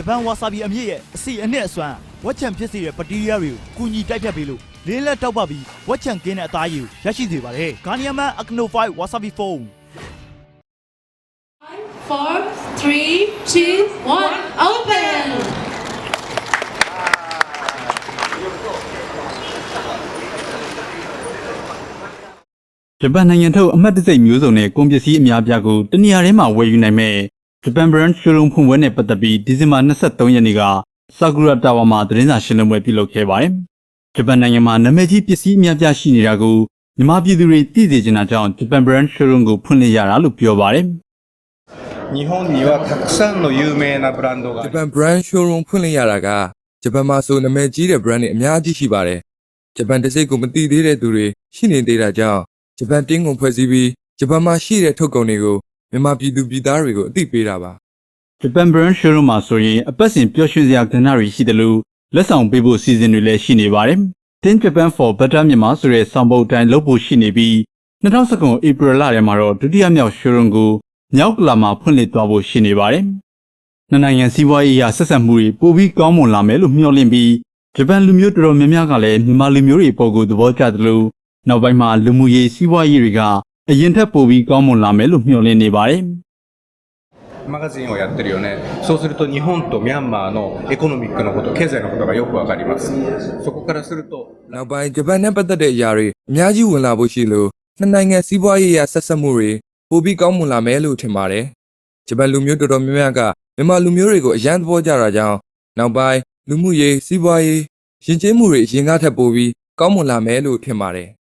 ဂျပန်ဝါဆာဘီအမြင့်ရဲ့အစီအနှစ်အစွမ်းဝက်ချန်ဖြစ်စေတဲ့ဘက်တီးရီးယားတွေကိုကူညီတိုက်ဖြတ်ပေးလို့လင်းလက်တောက်ပပြီးဝက်ချန်ကင်းတဲ့အသားရည်ကိုရရှိစေပါတယ်ဂါနီယာမန်အကနို5ဝါဆာဘီဖုန်း four, three, two, one, open! ဂျပန်နိုင်ငံထုတ်အမှတ်တစိတ်မျိုးစုံနဲ့ကုန်ပစ္စည်းအများပြားကိုတနေရာထဲမှာဝယ်ယူနိုင်မဲ့ ဂျပန် brand showroom ဖွင့်ပွဲနဲ့ပတ်သက်ပြီးဒီဇင်ဘာ23ရက်နေ့ကဆာကူရာတာဝါမှာသတင်းစာရှင်းလင်းပွဲပြုလုပ်ခဲ့ပါတယ်။ဂျပန်နိုင်ငံမှာနာမည်ကြီးပစ္စည်းအများပြားရှိနေတာကိုမြန်မာပြည်သူတွေသိစေချင်တာကြောင့်ဂျပန် brand showroom ကိုဖွင့်လှစ်ရတာလို့ပြောပါတယ်။ 日本にはたくさんの有名なブランドがあ ဂျ り ပန် brand showroom ဖွင့်လှစ်ရတာကဂျပန်မှာဆိုနာမည်ကြီးတဲ့ brand တွေအများကြီးရှိပါတယ်။ဂျပန်တစ်စိတ်ကိုမသိသေးတဲ့သူတွေရှိနေသေးတာကြောင့်ဂျပန်တင်းကုန်ဖွဲ့စည်းပြီးဂျပန်မှာရှိတဲ့ထုတ်ကုန်တွေကို မြန်မာပြည်သူပြည်သားတွေကိုအသိပေးတာပါဂျပန် brand showroom မှာဆိုရင်အပတ်စဉ်ပျော်ရွှင်စရာကဏ္ဍတွေရှိတယ်လို့လက်ဆောင်ပေးဖို့စီစဉ်တွေလည်းရှိနေပါတယ်။ Think Japan for Better မြန်မာဆိုတဲ့ဆောင်ပုဒ်အတိုင်းလုပ်ဖို့ရှိနေပြီး2019 April လထဲမှာတော့ဒုတိယမြောက် showroom ကိုမြောက်ကလာမှာဖွင့်လှစ်သွားဖို့ရှိနေပါတယ်။နှစ်နိုင်ငံစီးပွားရေးအရဆက်ဆံမှုတွေပိုပြီးကောင်းမွန်လာမယ်လို့မျှော်လင့်ပြီးဂျပန်လူမျိုးတော်တော်များများကလည်းမြန်မာလူမျိုးတွေပုံကိုသဘောကျတယ်လို့နောက်ပိုင်းမှာလူမှုရေးစီးပွားရေးတွေက အရင်ထက်ပိုပြီးကောင်းမွန်လာမယ်လို့မျှော်လင့်နေပါတယ်။ マガジンをやってるよねそうすると日本とミャンマーのエコノミックのこと経済のことがよくわかりますそこからすると ။နောက်ပိုင်းဂျပန်နဲ့ပတ်သက်တဲ့အရာတွေအများကြီးဝင်လာဖို့ရှိလို့နှစ်နိုင်ငံစီးပွားရေးရဆက်ဆက်မှုတွေပိုပြီးကောင်းမွန်လာမယ်လို့ထင်ပါတယ်။ဂျပန်လူမျိုးတော်တော်များများကမြန်မာလူမျိုးတွေကိုအရန်သဘောကျတာကြောင့်နောက်ပိုင်းလူမှုရေးစီးပွားရေးယဉ်ကျေးမှုတွေအရင်ကထက်ပိုပြီးကောင်းမွန်လာမယ်လို့ထင်ပါတယ်။